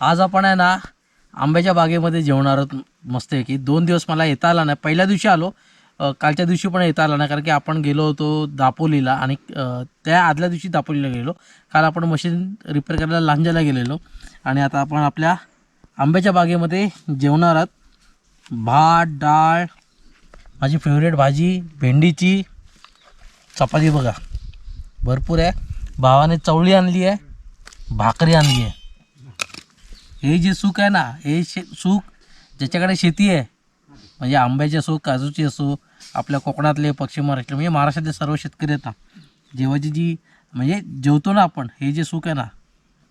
आज आपण आहे ना आंब्याच्या बागेमध्ये जेवणार आहोत मस्त आहे की दोन दिवस मला येता आला नाही. पहिल्या दिवशी आलो कालच्या दिवशी पण येता आला नाही कारण की आपण गेलो होतो दापोलीला आणि त्या आदल्या दिवशी दापोलीला गेलो काल आपण मशीन रिपेअर करायला लांजाला गेलेलो. आणि आता आपण आपल्या आंब्याच्या बागेमध्ये जेवणार आहोत. भात डाळ माझी फेवरेट भाजी भेंडीची चपाती बघा. भरपूर आहे. भावाने चवळी आणली आहे भाकरी आणली आहे. हे जे सुख आहे ना हे शे सुख ज्याच्याकडे शेती आहे म्हणजे आंब्याची असो काजूची असो आपल्या कोकणातले पश्चिम महाराष्ट्र म्हणजे महाराष्ट्रातले सर्व शेतकरी आहेत ना जेव्हाची जी म्हणजे जेवतो ना आपण हे जे सुख आहे ना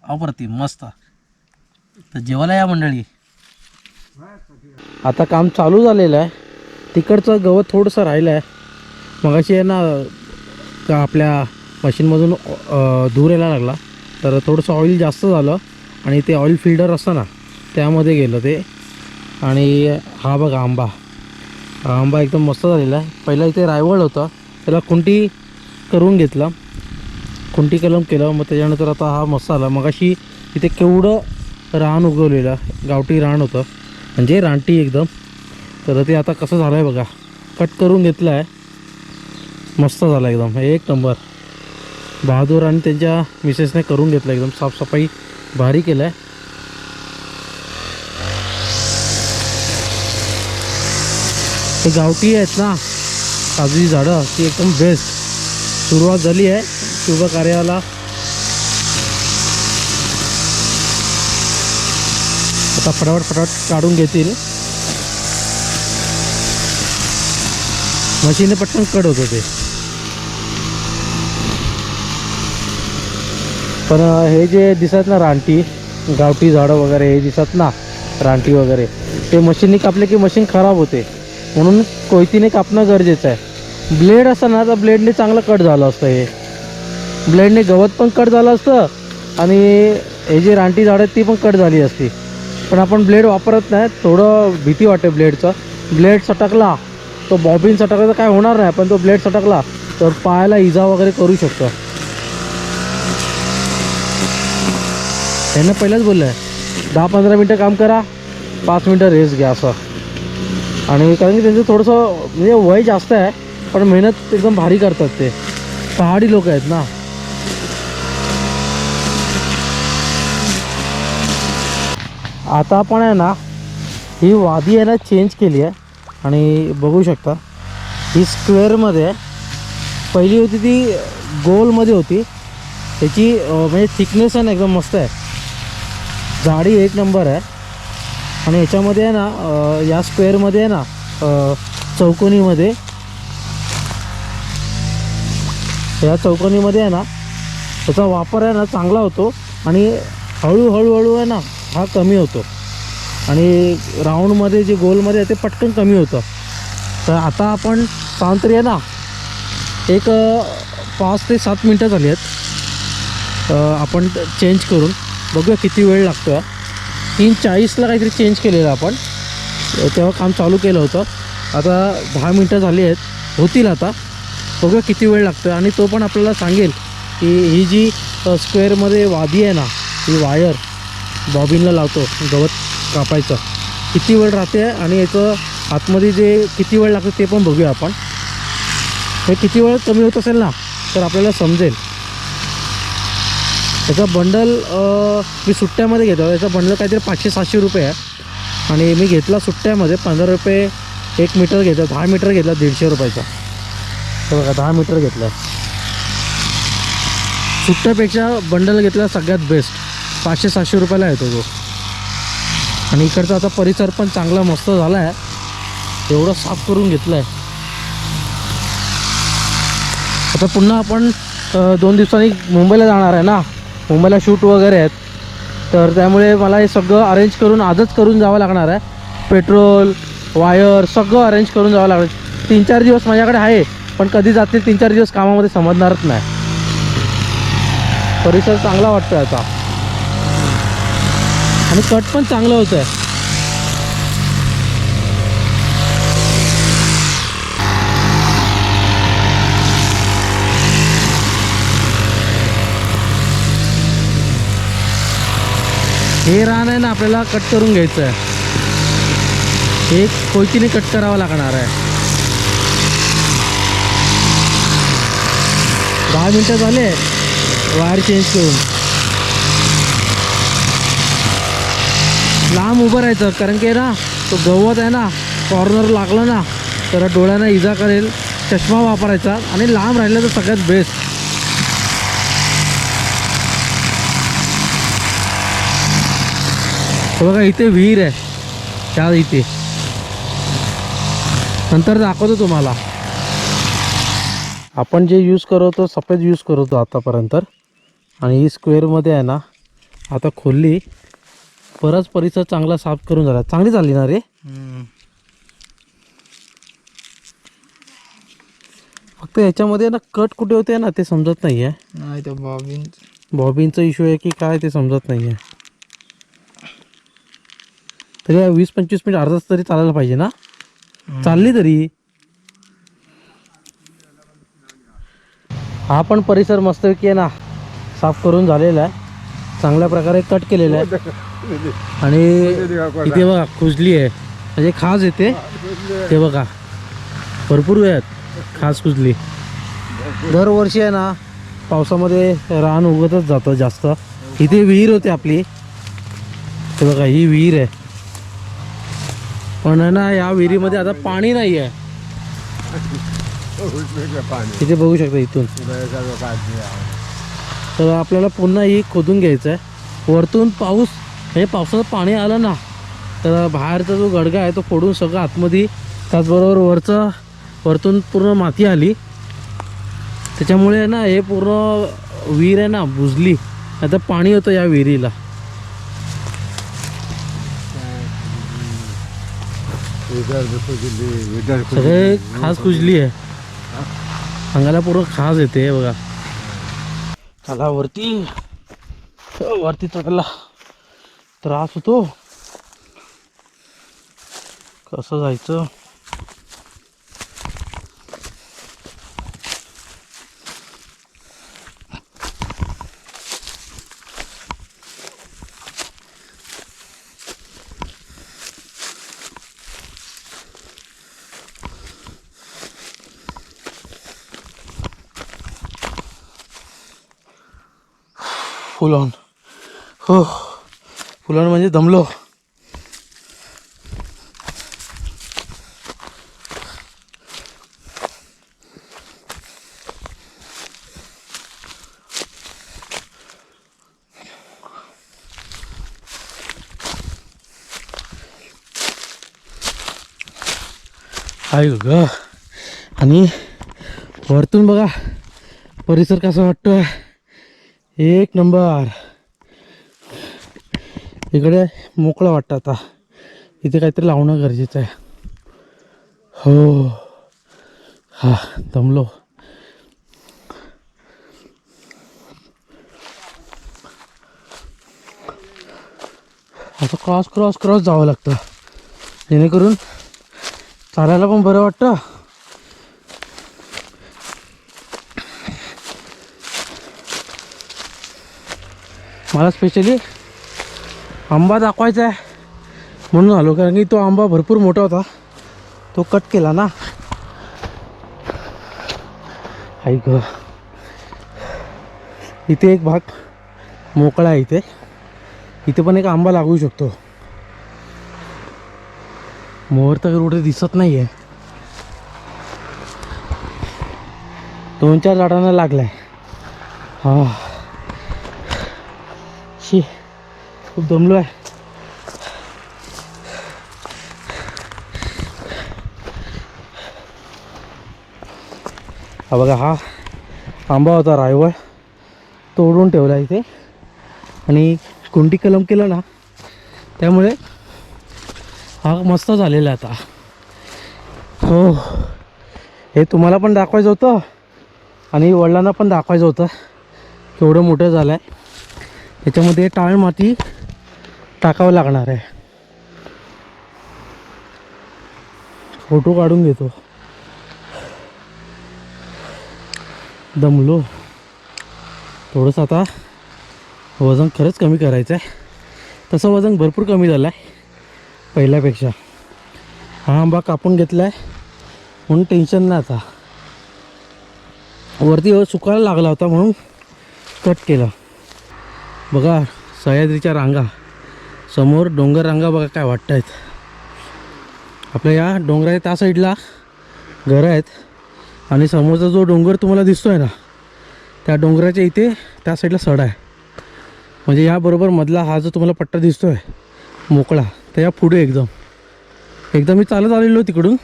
अप्रतिम मस्त. तर जेवायला या मंडळी. आता काम चालू झालेलं आहे. तिकडचं गवत थोडंसं राहिलं आहे. मगाशी आहे ना का आपल्या मशीनमधून धूर यायला लागला. तर थोडंसं ऑइल जास्त झालं. आणि ते ऑइल फिल्डर असतं ना त्यामध्ये गेलं ते. आणि हा बघा आंबा. हा आंबा एकदम मस्त झालेला आहे. पहिला इथे रायवळ होता. त्याला खुंटी करून घेतला. खुंटी कलम केलं. मग त्याच्यानंतर आता हा मस्त आला मगाशी इथे केवढं रान उगवलेलं. गावठी रान होतं. म्हणजे रानटी एकदम. तर ते आता कसं झालं आहे बघा. कट करून घेतलं आहे मस्त झाला एकदम. एक नंबर बहादूर आणि त्यांच्या मिसेसने करून घेतलं एकदम साफसफाई. भारी केलं हे। गावठी आहेत ना काजूची झाडं ती एकदम बेस्ट सुरुवात झाली आहे शुभ कार्याला आता फटाफट फटाफट काढून घेतील मशीने पटकन कट होतं ते पण हे जे दिसत ना रानटी गावठी झाडं वगैरे हे दिसत ना रानटी वगैरे ते मशीनने कापले की मशीन खराब होते. म्हणून कोयतीने कापणं गरजेचं आहे. ब्लेड असं ना तर ब्लेडने चांगलं कट झालं असतं हे. ब्लेडने गवत पण कट झालं असतं आणि हे जी रानटी झाडं आहेत ती पण कट झाली असती. पण आपण ब्लेड वापरत नाही थोडं भीती वाटते ब्लेडचं. ब्लेड सटकला तो बॉबिन सटकला तर काय होणार नाही पण तो ब्लेड सटकला तर पायाला इजा वगैरे करू शकतो. त्यांना पहिलाच बोललं आहे. दहा पंधरा मिनटं काम करा पाच मिनटं रेस्ट घ्या असं. आणि कारण की त्यांचं थोडंसं म्हणजे वय जास्त आहे पण मेहनत एकदम भारी करतात ते. पहाडी लोक आहेत ना. आता आपण आहे ना ही वादी आहे ना चेंज केली आहे. आणि बघू शकता ही स्क्वेअरमध्ये आहे पहिली होती ती गोलमध्ये होती. त्याची म्हणजे थिकनेस आहे ना एकदम मस्त आहे. जाडी एक नंबर आहे. आणि याच्यामध्ये आहे ना या स्क्वेअरमध्ये आहे ना चौकोनीमध्ये या चौकोनीमध्ये आहे ना त्याचा वापर आहे ना चांगला होतो आणि हळूहळू हळू आहे ना हा कमी होतो. आणि राऊंडमध्ये जे गोलमध्ये आहे ते पटकन कमी होतं. तर आता आपण सावंतरी आहे ना एक पाच ते सात मिनटं झाली आहेत. आपण चेंज करून. बघूया किती वेळ लागतो. हा तीन चाळीसला काहीतरी चेंज केलेलं आपण. तेव्हा काम चालू केलं होतं. आता दहा मिनटं झाली आहेत. होतील आता. बघूया किती वेळ लागतो आहे आणि तो पण आपल्याला सांगेल की ही जी स्क्वेअरमध्ये वादी आहे ना ही वायर बॉबिनला लावतो गवत कापायचं. किती वेळ राहते आणि याचं आतमध्ये जे किती वेळ लागतं ते पण बघूया आपण. हे किती वेळ कमी होत असेल ना तर आपल्याला समजेल. त्याचा बंडल मी सुट्ट्यामध्ये घेतो. याचा बंडल काहीतरी पाचशे सातशे रुपये आहे. आणि मी घेतला सुट्ट्यामध्ये पंधरा रुपये एक मीटर घेतलं दहा मीटर घेतला दीडशे रुपयाचा. तर बघा दहा मीटर घेतला. सुट्ट्यापेक्षा बंडल घेतला सगळ्यात बेस्ट पाचशे सातशे रुपयाला येतो तो. आणि इकडचा आता परिसर पण चांगला मस्त झाला आहे एवढं साफ करून घेतलं आहे आता पुन्हा आपण दोन दिवसांनी मुंबईला जाणार आहे ना? मुंबईला शूट वगैरे आहेत. तर त्यामुळे मला हे सगळं अरेंज करून आजच करून जावं लागणार आहे. पेट्रोल वायर सगळं अरेंज करून जावं लागणार. तीन चार दिवस माझ्याकडे आहे पण कधी जातील तीन चार दिवस कामामध्ये समजणारच नाही. परिसर चांगला वाटतो आता. आणि कट पण चांगलं होतं आहे हे रान आहे ना आपल्याला कट करून घ्यायचं आहे हे कोयतीने कट करावं लागणार आहे. दहा मिनटं झाले वायर चेंज करून. लांब उभं राहायचं कारण की ना तो गवत आहे ना कॉर्नर लागलं ना तर डोळ्यांना इजा करेल चष्मा वापरायचा आणि लांब राहिलं तर सगळ्यात बेस्ट बघा इथे विहीर आहे. त्या इथे. नंतर दाखवतो तुम्हाला. आपण जे यूज करतो सफेद यूज करतो आतापर्यंत आणि ही स्क्वेअरमध्ये आहे ना आता खोलली बराच परिसर चांगला साफ करून झाला. चांगली चालली ना रे? फक्त याच्यामध्ये ना कट कुठे होते ना ते समजत नाही आहे बॉबिन बॉबिनचा इश्यू आहे की काय ते समजत नाही आहे तरी वीस पंचवीस मिनिट अर्धा तरी चालायला पाहिजे ना? चालली तरी. हा पण परिसर मस्तपैकी आहे ना साफ करून झालेला आहे. चांगल्या प्रकारे कट केलेला आहे. आणि इथे बघा खुजली आहे. म्हणजे खाज येते ते. बघा भरपूर वेळ आहेत खास कुजली दरवर्षी आहे ना पावसामध्ये रान उगतच जातं जास्त. इथे विहीर होते आपली. ते बघा ही विहीर आहे. पण आहे ना या विहिरीमध्ये आता पाणी नाही आहे तिथे बघू शकता इथून. तर आपल्याला पुन्हा ही खोदून घ्यायचं आहे वरतून पाऊस हे पावसाचं पाणी आलं ना तर बाहेरचा जो गडगा आहे तो फोडून सगळं आतमध्ये त्याचबरोबर वरचं वरतून पूर्ण माती आली. त्याच्यामुळे ना हे पूर्ण विहीर आहे ना बुजली. आता पाणी होतं या विहिरीला. सगळे खास कुजली आहे. अंगाला पूर्ण खास येते बघा. चला वरती. वरती चढायला त्रास होतो. कसं जायचं? फुल ऑन हो फुल ऑन म्हणजे दमलो. आहे ग. आणि वरतून बघा परिसर कसा वाटतोय. एक नंबर. इकडे मोकळं वाटतं आता. इथे काहीतरी लावणं गरजेचं आहे. हो. हा दमलो. असं क्रॉस क्रॉस क्रॉस जावं लागतं. जेणेकरून चालायला पण बरं वाटतं. मला स्पेशली आंबा दाखवायचा आहे. म्हणून आलो कारण की तो आंबा भरपूर मोठा होता. तो कट केला ना. ऐक इथे एक भाग मोकळा आहे इथे. इथे पण एक आंबा लागू शकतो. मोहर तर कुठे दिसत नाही आहे दोन चार झाडांना लागलाय. हा शी खूप दमलो आहे. हा बघा हा आंबा होता रायवळ. तोडून ठेवला इथे. आणि कोणती कलम केलं ना त्यामुळे हा मस्त झालेला आहे आता. हो. हे तुम्हाला पण दाखवायचं होतं आणि वडिलांना पण दाखवायचं होतं. केवढं मोठं झालं आहे याच्यामध्ये टाळ माती टाकावं लागणार आहे. फोटो काढून घेतो. दमलो. थोडंसं आता वजन खरंच कमी करायचं आहे. तसं वजन भरपूर कमी झालं आहे पहिल्यापेक्षा. हा आंबा कापून घेतला आहे म्हणून टेन्शन नाही आता. वरती सुकायला लागला होता म्हणून कट केला. बघा सह्याद्रीच्या रांगा. समोर डोंगर रांगा बघा काय वाटत आहेत आपल्या या डोंगराच्या त्या साईडला घरं आहेत. आणि समोरचा जो डोंगर तुम्हाला दिसतो आहे ना त्या डोंगराच्या इथे त्या साईडला सडा आहे. म्हणजे याबरोबर मधला हा जो तुम्हाला पट्टा दिसतो आहे मोकळा तर या पुढे एकदम. एकदम मी चालत आलेलो तिकडून.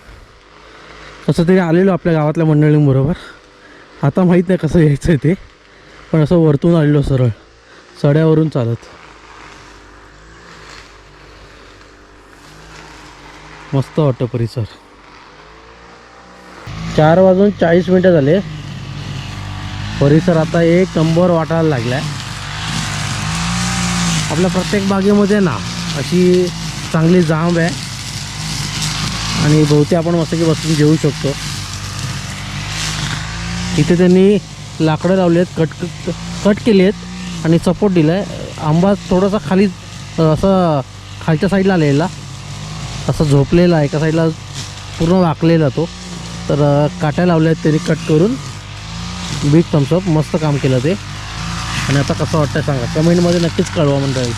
कसं तरी आलेलो आपल्या गावातल्या मंडळींबरोबर. आता माहीत नाही कसं यायचं आहे ते पण असं वरतून आलेलो सरळ. सड्यावरून चालत. मस्त वाटतं परिसर. चार वाजून चाळीस मिनटं झाले. परिसर आता एक नंबर वाटायला लागला आहे आपल्या प्रत्येक बागेमध्ये ना अशी चांगली जांब आहे. आणि बहुते आपण मस्त की बसून घेऊ शकतो. इथे त्यांनी लाकडं लावली आहेत कट कट केली आहेत आणि सपोर्ट दिला आहे आंबा थोडासा खाली असा असं खालच्या साईडला आलेला. असा झोपलेला एका साईडला पूर्ण वाकलेला तो. तर काट्या लावल्या आहेत त्यांनी कट करून. बीट थम्सअप मस्त काम केलं ते. आणि आता कसं वाटतं सांगा. कमेंटमध्ये नक्कीच कळवा मंडळी.